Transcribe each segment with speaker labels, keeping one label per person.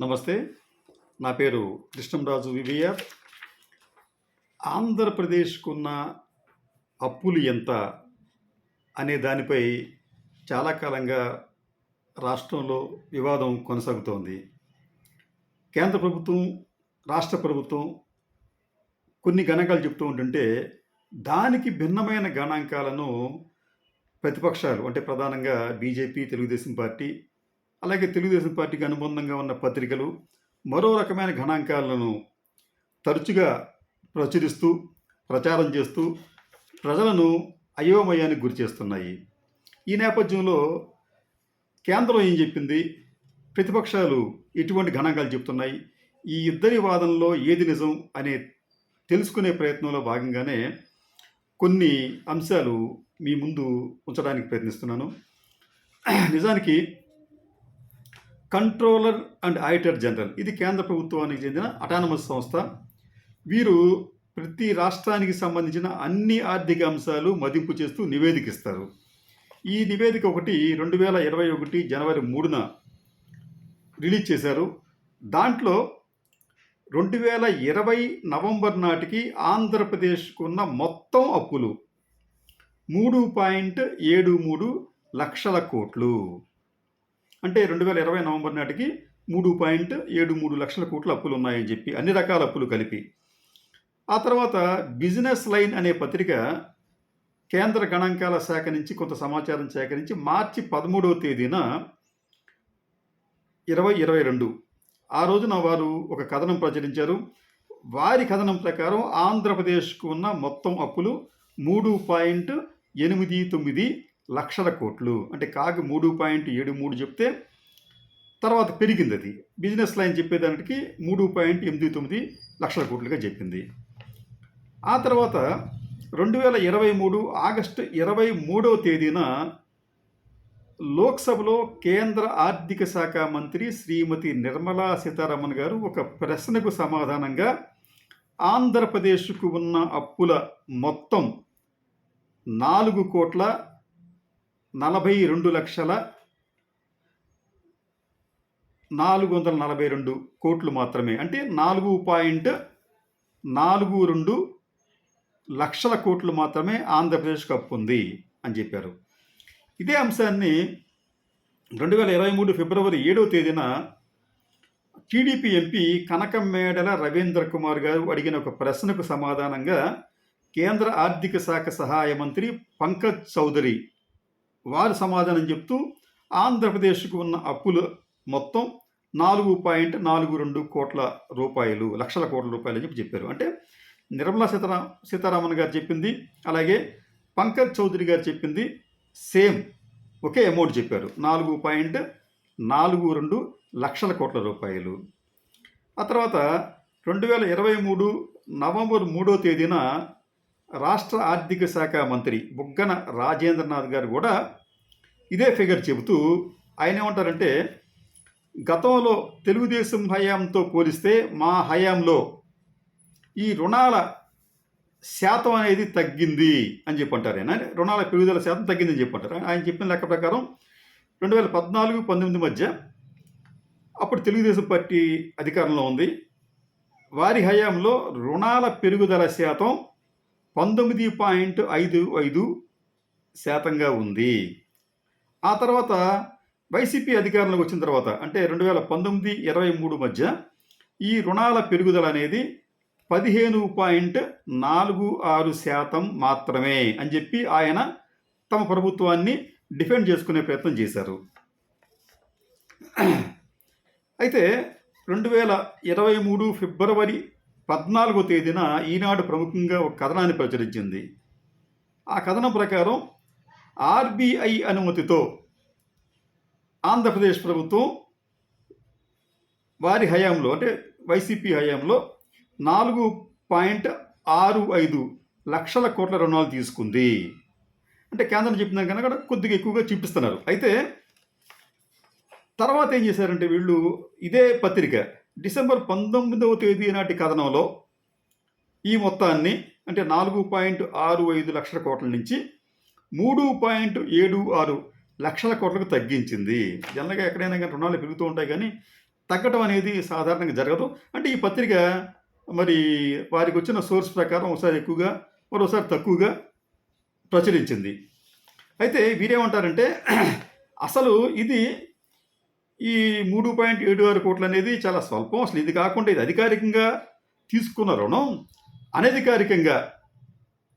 Speaker 1: నమస్తే. నా పేరు కృష్ణంరాజు వివిఆర్ ఆంధ్రప్రదేశ్కున్న అప్పులు ఎంత అనే దానిపై చాలా కాలంగా రాష్ట్రంలో వివాదం కొనసాగుతోంది. కేంద్ర ప్రభుత్వం రాష్ట్ర ప్రభుత్వం కొన్ని గణాంకాలు చెప్తూ ఉంటుంటే దానికి భిన్నమైన గణాంకాలను ప్రతిపక్షాలు అంటే ప్రధానంగా బీజేపీ తెలుగుదేశం పార్టీ అలాగే తెలుగుదేశం పార్టీకి అనుబంధంగా ఉన్న పత్రికలు మరో రకమైన గణాంకాలను తరచుగా ప్రచురిస్తూ ప్రచారం చేస్తూ ప్రజలను అయోమయానికి గురి చేస్తున్నాయి. ఈ నేపథ్యంలో కేంద్రం ఏం చెప్పింది? ప్రతిపక్షాలు ఎటువంటి గణాంకాలు చెప్తున్నాయి ఈ ఇద్దరి వాదనలో ఏది నిజం అనే తెలుసుకునే ప్రయత్నంలో భాగంగానే కొన్ని అంశాలు మీ ముందు ఉంచడానికి ప్రయత్నిస్తున్నాను. నిజానికి కంట్రోలర్ అండ్ ఆడిటర్ జనరల్. ఇది కేంద్ర ప్రభుత్వానికి చెందిన అటానమస్ సంస్థ. వీరు ప్రతి రాష్ట్రానికి సంబంధించిన అన్ని ఆర్థిక అంశాలు మదింపు చేస్తూ నివేదిక ఇస్తారు ఈ నివేదిక ఒకటి రెండు వేల ఇరవై ఒకటి జనవరి మూడున రిలీజ్ చేశారు. దాంట్లో రెండు వేల ఇరవై నవంబర్ నాటికి ఆంధ్రప్రదేశ్కు ఉన్న మొత్తం అప్పులు మూడు పాయింట్ ఏడు మూడు లక్షల కోట్లు. అంటే రెండు వేల ఇరవై నవంబర్ నాటికి మూడు పాయింట్ ఏడు మూడు లక్షల కోట్ల అప్పులు ఉన్నాయని చెప్పి అన్ని రకాల అప్పులు కలిపి. ఆ తర్వాత బిజినెస్ లైన్ అనే పత్రిక కేంద్ర గణాంకాల శాఖ నుంచి కొంత సమాచారం సేకరించి మార్చి పదమూడవ తేదీన ఇరవై ఇరవై రెండు. ఆ రోజున వారు ఒక కథనం ప్రచురించారు. వారి కథనం ప్రకారం ఆంధ్రప్రదేశ్కు ఉన్న మొత్తం అప్పులు మూడు పాయింట్ ఎనిమిది తొమ్మిది లక్షల కోట్లు. అంటే కాగి మూడు పాయింట్ ఏడు మూడు చెప్తే తర్వాత పెరిగింది అది. బిజినెస్ లైన్ చెప్పేదానికి మూడు పాయింట్ ఎనిమిది తొమ్మిది లక్షల కోట్లుగా చెప్పింది. ఆ తర్వాత రెండు వేల ఇరవై మూడు ఆగస్టు ఇరవై మూడవ తేదీన లోక్సభలో కేంద్ర ఆర్థిక శాఖ మంత్రి శ్రీమతి నిర్మలా సీతారామన్ గారు ఒక ప్రశ్నకు సమాధానంగా ఆంధ్రప్రదేశ్కు ఉన్న అప్పుల మొత్తం నాలుగు కోట్ల నలభై రెండు లక్షల నాలుగు వందల నలభై రెండు కోట్లు మాత్రమే. అంటే నాలుగు పాయింట్ నాలుగు రెండు లక్షల కోట్లు మాత్రమే ఆంధ్రప్రదేశ్కి అప్పు ఉంది అని చెప్పారు. ఇదే అంశాన్ని రెండు వేల ఇరవై మూడు ఫిబ్రవరి ఏడవ తేదీన టీడీపీ ఎంపీ కనకం మేడల రవీంద్ర కుమార్ గారు అడిగిన ఒక ప్రశ్నకు సమాధానంగా కేంద్ర ఆర్థిక శాఖ సహాయ మంత్రి పంకజ్ చౌదరి వారు సమాధానం చెప్తూ ఆంధ్రప్రదేశ్కు ఉన్న అప్పులు మొత్తం నాలుగు పాయింట్ నాలుగు రెండు కోట్ల రూపాయలు లక్షల కోట్ల రూపాయలు అని చెప్పి చెప్పారు. అంటే నిర్మలా సీతారా సీతారామన్ గారు చెప్పింది అలాగే పంకజ్ చౌదరి గారు చెప్పింది సేమ్ ఒకే అమౌంట్ చెప్పారు. నాలుగు పాయింట్ నాలుగు రెండు లక్షల కోట్ల రూపాయలు. ఆ తర్వాత రెండు వేల ఇరవై మూడు నవంబర్ మూడో తేదీన రాష్ట్ర ఆర్థిక శాఖ మంత్రి బుగ్గన రాజేంద్రనాథ్ గారు కూడా ఇదే ఫిగర్ చెబుతూ ఆయన ఏమంటారంటే గతంలో తెలుగుదేశం హయాంతో పోలిస్తే మా హయాంలో ఈ రుణాల శాతం అనేది తగ్గింది అని చెప్పి అంటారు ఆయన రుణాల పెరుగుదల శాతం తగ్గిందని చెప్పి అంటారు ఆయన చెప్పిన లెక్క ప్రకారం రెండు వేల పద్నాలుగు పంతొమ్మిది మధ్య అప్పుడు తెలుగుదేశం పార్టీ అధికారంలో ఉంది. వారి హయాంలో రుణాల పెరుగుదల శాతం పంతొమ్మిది పాయింట్ ఐదు ఐదు శాతంగా ఉంది. ఆ తర్వాత వైసీపీ అధికారంలోకి వచ్చిన తర్వాత అంటే రెండు వేల పంతొమ్మిది ఇరవై మూడు మధ్య ఈ రుణాల పెరుగుదల అనేది పదిహేను పాయింట్ నాలుగు ఆరు శాతం మాత్రమే అని చెప్పి ఆయన తమ ప్రభుత్వాన్ని డిఫెండ్ చేసుకునే ప్రయత్నం చేశారు. అయితే రెండు వేల ఇరవై మూడు ఫిబ్రవరి పద్నాలుగో తేదీన ఈనాడు ప్రముఖంగా ఒక కథనాన్ని ప్రచురించింది. ఆ కథనం ప్రకారం ఆర్బీఐ అనుమతితో ఆంధ్రప్రదేశ్ ప్రభుత్వం వారి హయాంలో అంటే వైసీపీ హయాంలో నాలుగు పాయింట్ ఆరు ఐదు లక్షల కోట్ల రుణాలు తీసుకుంది. అంటే కేంద్రం చెప్పిన కనుక కొద్దిగా ఎక్కువగా చూపిస్తున్నారు. అయితే తర్వాత ఏం చేశారంటే వీళ్ళు ఇదే పత్రిక డిసెంబర్ పంతొమ్మిదవ తేదీ నాటి కథనంలో ఈ మొత్తాన్ని అంటే నాలుగు పాయింట్ ఆరు ఐదు లక్షల కోట్ల నుంచి మూడు పాయింట్ ఏడు ఆరు లక్షల కోట్లకు తగ్గించింది. జనరల్గా ఎక్కడైనా కానీ రుణాలు పెరుగుతూ ఉంటాయి కానీ తగ్గటం అనేది సాధారణంగా జరగదు. అంటే ఈ పత్రిక మరి వారికి వచ్చిన సోర్స్ ప్రకారం ఒకసారి ఎక్కువగా మరోసారి తక్కువగా ప్రచురించింది. అయితే వీరేమంటారంటే అసలు ఇది ఈ మూడు పాయింట్ ఏడు ఆరు కోట్లు అనేది చాలా స్వల్పం. అసలు ఇది కాకుండా ఇది అధికారికంగా తీసుకున్న రుణం అనధికారికంగా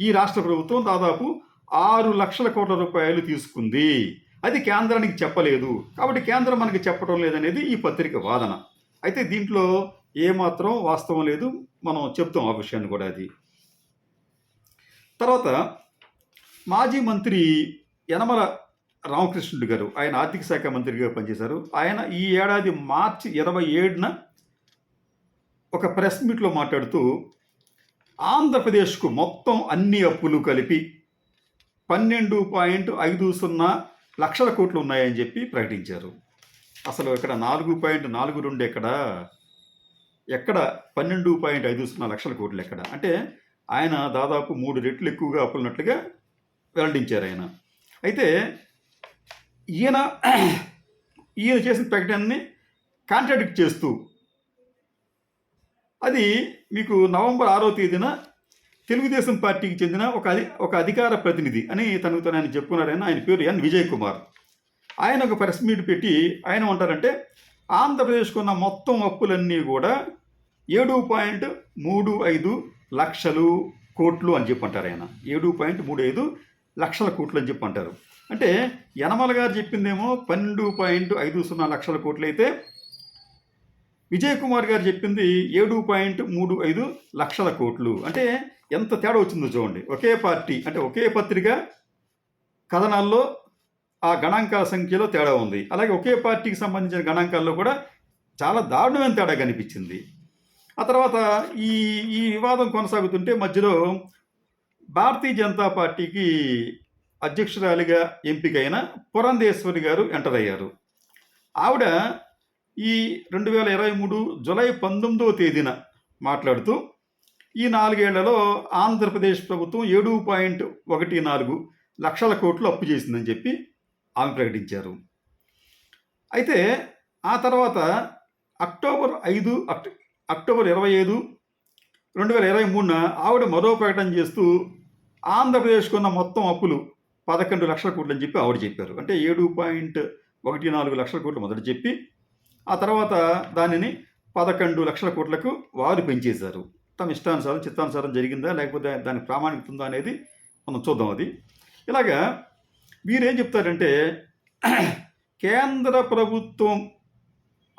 Speaker 1: ఈ రాష్ట్ర ప్రభుత్వం దాదాపు ఆరు లక్షల కోట్ల రూపాయలు తీసుకుంది. అది కేంద్రానికి చెప్పలేదు. కాబట్టి కేంద్రం మనకి చెప్పడం లేదనేది ఈ పత్రిక వాదన. అయితే దీంట్లో ఏమాత్రం వాస్తవం లేదు. మనం చెప్తాం ఆ విషయాన్ని కూడా అది. తర్వాత మాజీ మంత్రి యనమల రామకృష్ణుడు గారు ఆయన ఆర్థిక శాఖ మంత్రిగా పనిచేశారు. ఆయన ఈ ఏడాది మార్చి ఇరవై ఏడున ఒక ప్రెస్ మీట్లో మాట్లాడుతూ ఆంధ్రప్రదేశ్కు మొత్తం అన్ని అప్పులు కలిపి పన్నెండు పాయింట్ ఐదు సున్నా లక్షల కోట్లు ఉన్నాయని చెప్పి ప్రకటించారు. అసలు ఇక్కడ నాలుగు పాయింట్ నాలుగు రెండు ఎక్కడ? ఎక్కడ పన్నెండు పాయింట్ ఐదు సున్నా లక్షల కోట్లు ఎక్కడ? అంటే ఆయన దాదాపు మూడు రెట్లు ఎక్కువగా అప్పులున్నట్లుగా వెల్లడించారు ఆయన. అయితే ఈయన ఈయన చేసిన ప్రకటనని కాంట్రాడిక్ట్ చేస్తూ అది మీకు నవంబర్ ఆరో తేదీన తెలుగుదేశం పార్టీకి చెందిన ఒక అధి ఒక అధికార ప్రతినిధి అని తనకు తను ఆయన చెప్పుకున్నారని ఆయన పేరు ఎన్ విజయ్ కుమార్. ఆయన ఒక ప్రెస్ మీట్ పెట్టి ఆయన ఉంటారంటే ఆంధ్రప్రదేశ్కు ఉన్న మొత్తం అప్పులన్నీ కూడా ఏడు పాయింట్ మూడు ఐదు లక్షలు కోట్లు అని చెప్పి అంటారు ఆయన. ఏడు పాయింట్ మూడు ఐదు లక్షల కోట్లు అని చెప్పి అంటారు అంటే యనమల గారు చెప్పిందేమో పన్నెండు పాయింట్ ఐదు సున్నా లక్షల కోట్లు అయితే విజయ్ కుమార్ గారు చెప్పింది ఏడు పాయింట్ మూడు ఐదు లక్షల కోట్లు. అంటే ఎంత తేడా వచ్చిందో చూడండి. ఒకే పార్టీ అంటే ఒకే పత్రిక కథనాల్లో ఆ గణాంకాల సంఖ్యలో తేడా ఉంది. అలాగే ఒకే పార్టీకి సంబంధించిన గణాంకాల్లో కూడా చాలా దారుణమైన తేడా కనిపించింది. ఆ తర్వాత ఈ ఈ వివాదం కొనసాగుతుంటే మధ్యలో భారతీయ జనతా పార్టీకి అధ్యక్షురాలిగా ఎంపికైన పురంధేశ్వరి గారు ఎంటర్ అయ్యారు. ఆవిడ ఈ రెండు వేల ఇరవై మూడు జూలై పంతొమ్మిదవ తేదీన మాట్లాడుతూ ఈ నాలుగేళ్ళలో ఆంధ్రప్రదేశ్ ప్రభుత్వం ఏడు పాయింట్ ఒకటి నాలుగు లక్షల కోట్లు అప్పు చేసిందని చెప్పి ఆమె ప్రకటించారు. అయితే ఆ తర్వాత అక్టోబర్ ఐదు అక్టోబర్ ఇరవై ఐదు రెండు వేల ఇరవై మూడున ఆవిడ మరో ప్రకటన చేస్తూ ఆంధ్రప్రదేశ్కు ఉన్న మొత్తం అప్పులు పదకొండు లక్షల కోట్లు అని చెప్పి ఆవిడ చెప్పారు. అంటే ఏడు పాయింట్ ఒకటి నాలుగు లక్షల కోట్లు మొదట చెప్పి ఆ తర్వాత దానిని పదకొండు లక్షల కోట్లకు వారు పెంచేశారు. తమ ఇష్టానుసారం చిత్తానుసారం జరిగిందా లేకపోతే దాని ప్రామాణికత ఉందా అనేది మనం చూద్దాం అది. ఇలాగా వీరేం చెప్తారంటే కేంద్ర ప్రభుత్వం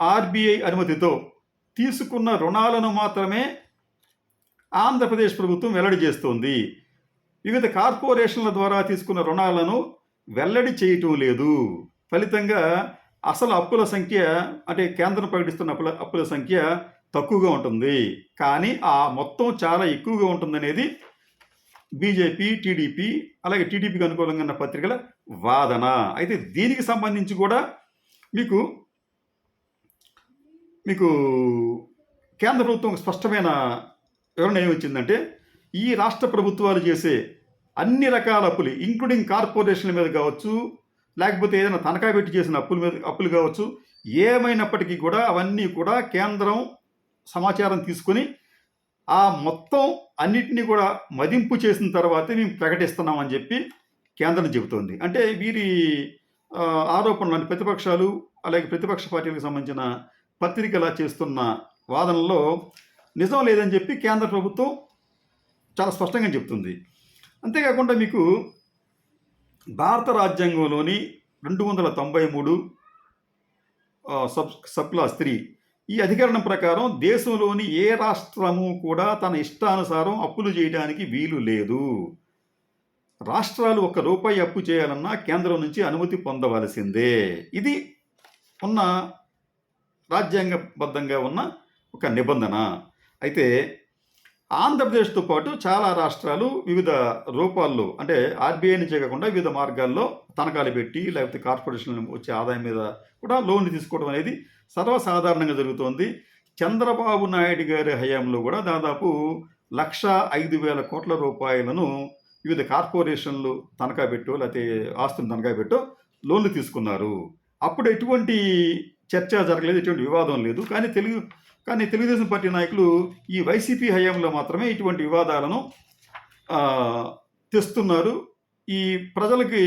Speaker 1: ఆర్బీఐ అనుమతితో తీసుకున్న రుణాలను మాత్రమే ఆంధ్రప్రదేశ్ ప్రభుత్వం వెల్లడి చేస్తోంది. వివిధ కార్పొరేషన్ల ద్వారా తీసుకున్న రుణాలను వెల్లడి చేయటం లేదు. ఫలితంగా అసలు అప్పుల సంఖ్య అంటే కేంద్రం ప్రకటిస్తున్న అప్పుల అప్పుల సంఖ్య తక్కువగా ఉంటుంది. కానీ ఆ మొత్తం చాలా ఎక్కువగా ఉంటుందనేది బీజేపీ టీడీపీ అలాగే టీడీపీకి అనుకూలంగా ఉన్న పత్రికల వాదన. అయితే దీనికి సంబంధించి కూడా మీకు మీకు కేంద్ర ప్రభుత్వం స్పష్టమైన వివరణ ఏమొచ్చిందంటే ఈ రాష్ట్ర ప్రభుత్వాలు చేసే అన్ని రకాల అప్పులు ఇంక్లూడింగ్ కార్పొరేషన్ల మీద కావచ్చు లేకపోతే ఏదైనా తనఖా పెట్టి చేసిన అప్పుల మీద అప్పులు కావచ్చు ఏమైనప్పటికీ కూడా అవన్నీ కూడా కేంద్రం సమాచారం తీసుకొని ఆ మొత్తం అన్నిటినీ కూడా మదింపు చేసిన తర్వాతే మేము ప్రకటిస్తున్నామని చెప్పి కేంద్రం చెబుతోంది. అంటే వీరి ఆరోపణలు ప్రతిపక్షాలు అలాగే ప్రతిపక్ష పార్టీలకు సంబంధించిన పత్రికల చేస్తున్న వాదనలో నిజం లేదని చెప్పి కేంద్ర ప్రభుత్వం చాలా స్పష్టంగా చెప్తుంది. అంతేకాకుండా మీకు భారత రాజ్యాంగంలోని రెండు వందల తొంభై మూడు సబ్ సబ్ క్లాస్ త్రీ ఈ అధికరణం ప్రకారం దేశంలోని ఏ రాష్ట్రము కూడా తన ఇష్టానుసారం అప్పులు చేయడానికి వీలు లేదు. రాష్ట్రాలు ఒక్క రూపాయి అప్పు చేయాలన్నా కేంద్రం నుంచి అనుమతి పొందవలసిందే. ఇది ఉన్న రాజ్యాంగబద్ధంగా ఉన్న ఒక నిబంధన. అయితే ఆంధ్రప్రదేశ్తో పాటు చాలా రాష్ట్రాలు వివిధ రూపాల్లో అంటే ఆర్బీఐ నుంచే కాకుండా వివిధ మార్గాల్లో తనఖాలు పెట్టి లేకపోతే కార్పొరేషన్ వచ్చే ఆదాయం మీద కూడా లోన్లు తీసుకోవడం అనేది సర్వసాధారణంగా జరుగుతోంది. చంద్రబాబు నాయుడు గారి హయాంలో కూడా దాదాపు లక్ష ఐదు వేల కోట్ల రూపాయలను వివిధ కార్పొరేషన్లు తనఖా పెట్టు లేకపోతే ఆస్తులు తనఖా పెట్టు లోన్లు తీసుకున్నారు. అప్పుడు ఎటువంటి చర్చ జరగలేదు ఎటువంటి వివాదం లేదు. కానీ తెలుగు కానీ తెలుగుదేశం పార్టీ నాయకులు ఈ వైసీపీ హయాంలో మాత్రమే ఇటువంటి వివాదాలను తెస్తున్నారు. ఈ ప్రజలకి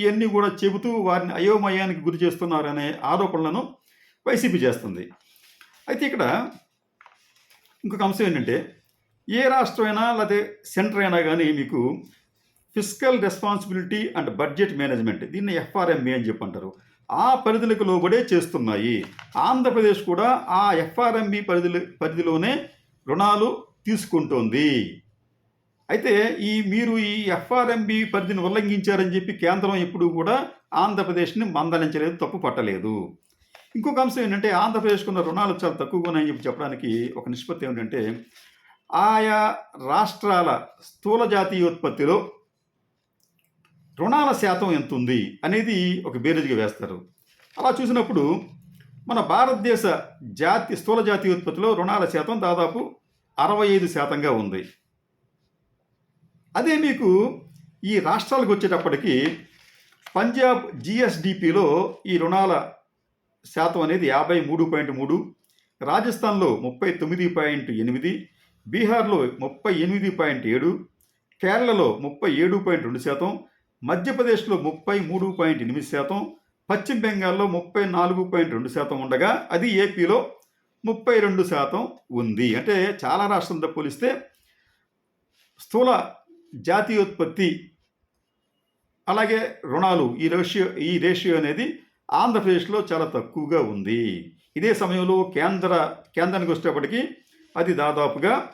Speaker 1: ఇవన్నీ కూడా చెబుతూ వారిని అయోమయానికి గురి చేస్తున్నారు అనే ఆరోపణలను వైసీపీ చేస్తుంది. అయితే ఇక్కడ ఇంకొక అంశం ఏంటంటే ఏ రాష్ట్రమైనా లేకపోతే సెంటర్ అయినా కానీ మీకు physical responsibility and budget management దీన్ని ఎఫ్ఆర్ఎంఏ అని చెప్పి అంటారు ఆ పరిధులకు లోబడే చేస్తున్నాయి. ఆంధ్రప్రదేశ్ కూడా ఆ ఎఫ్ఆర్ఎంబి పరిధులు పరిధిలోనే రుణాలు తీసుకుంటోంది. అయితే ఈ మీరు ఈ ఎఫ్ఆర్ఎంబి పరిధిని ఉల్లంఘించారని చెప్పి కేంద్రం ఎప్పుడూ కూడా ఆంధ్రప్రదేశ్ని మందలించలేదు తప్పు పట్టలేదు. ఇంకొక అంశం ఏంటంటే ఆంధ్రప్రదేశ్కు ఉన్న రుణాలు చాలా తక్కువగా ఉన్నాయని చెప్పి చెప్పడానికి ఒక నిష్పత్తి ఏంటంటే ఆయా రాష్ట్రాల స్థూల జాతీయోత్పత్తిలో రుణాల శాతం ఎంత ఉంది అనేది ఒక బేరేజ్గా వేస్తారు. అలా చూసినప్పుడు మన భారతదేశ జాతి స్థూల జాతీయ ఉత్పత్తిలో రుణాల శాతం దాదాపు అరవై ఐదు శాతంగా ఉంది. అదే మీకు ఈ రాష్ట్రాలకు వచ్చేటప్పటికి పంజాబ్ జిఎస్డిపిలో ఈ రుణాల శాతం అనేది యాభై మూడు పాయింట్ మూడు రాజస్థాన్లో ముప్పై తొమ్మిది పాయింట్ ఎనిమిది బీహార్లో ముప్పై ఎనిమిది పాయింట్ ఏడు కేరళలో ముప్పై ఏడు పాయింట్ రెండు శాతం మధ్యప్రదేశ్లో ముప్పై మూడు పాయింట్ ఎనిమిది శాతం పశ్చిమ బెంగాల్లో ముప్పై నాలుగు పాయింట్ రెండు శాతం ఉండగా అది ఏపీలో ముప్పై రెండు శాతం ఉంది. అంటే చాలా రాష్ట్రంతో పోలిస్తే స్థూల జాతీయోత్పత్తి అలాగే రుణాలు ఈ రేషియో ఈ రేషియో అనేది ఆంధ్రప్రదేశ్లో చాలా తక్కువగా ఉంది. ఇదే సమయంలో కేంద్ర కేంద్రానికి వచ్చేటప్పటికి అది దాదాపుగా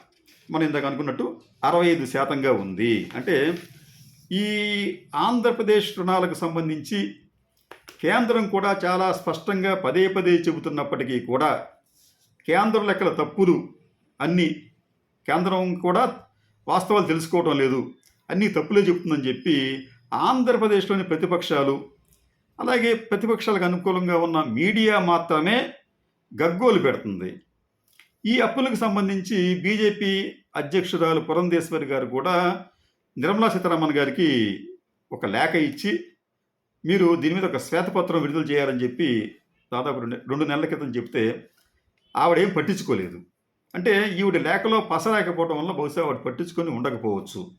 Speaker 1: మనం ఇందాక అనుకున్నట్టు అరవై ఐదు శాతంగా ఉంది. అంటే ఈ ఆంధ్రప్రదేశ్ రుణాలకు సంబంధించి కేంద్రం కూడా చాలా స్పష్టంగా పదే పదే చెబుతున్నప్పటికీ కూడా కేంద్ర లెక్కల తప్పులు అన్నీ కేంద్రం కూడా వాస్తవాలు తెలుసుకోవడం లేదు. అన్నీ తప్పులే చెబుతుందని చెప్పి ఆంధ్రప్రదేశ్లోని ప్రతిపక్షాలు అలాగే ప్రతిపక్షాలకు అనుకూలంగా ఉన్న మీడియా మాత్రమే గగ్గోలు పెడుతుంది. ఈ అప్పులకు సంబంధించి బీజేపీ అధ్యక్షురాలు పురంధేశ్వరి గారు కూడా నిర్మలా సీతారామన్ గారికి ఒక లేఖ ఇచ్చి మీరు దీని మీద ఒక శ్వేతపత్రం విడుదల చేయాలని చెప్పి దాదాపు రెండు రెండు నెలల క్రితం చెప్తే ఆవిడేం పట్టించుకోలేదు. అంటే ఈవిడ లేఖలో పసలేకపోవడం వల్ల బహుశా ఆవిడ పట్టించుకొని ఉండకపోవచ్చు.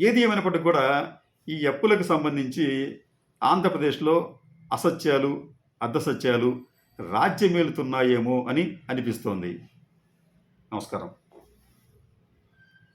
Speaker 1: ఏది ఏమైనప్పటికీ కూడా ఈ అప్పులకు సంబంధించి ఆంధ్రప్రదేశ్లో అసత్యాలు అర్ధసత్యాలు రాజ్యమేలుతున్నాయేమో అని అనిపిస్తోంది. నమస్కారం.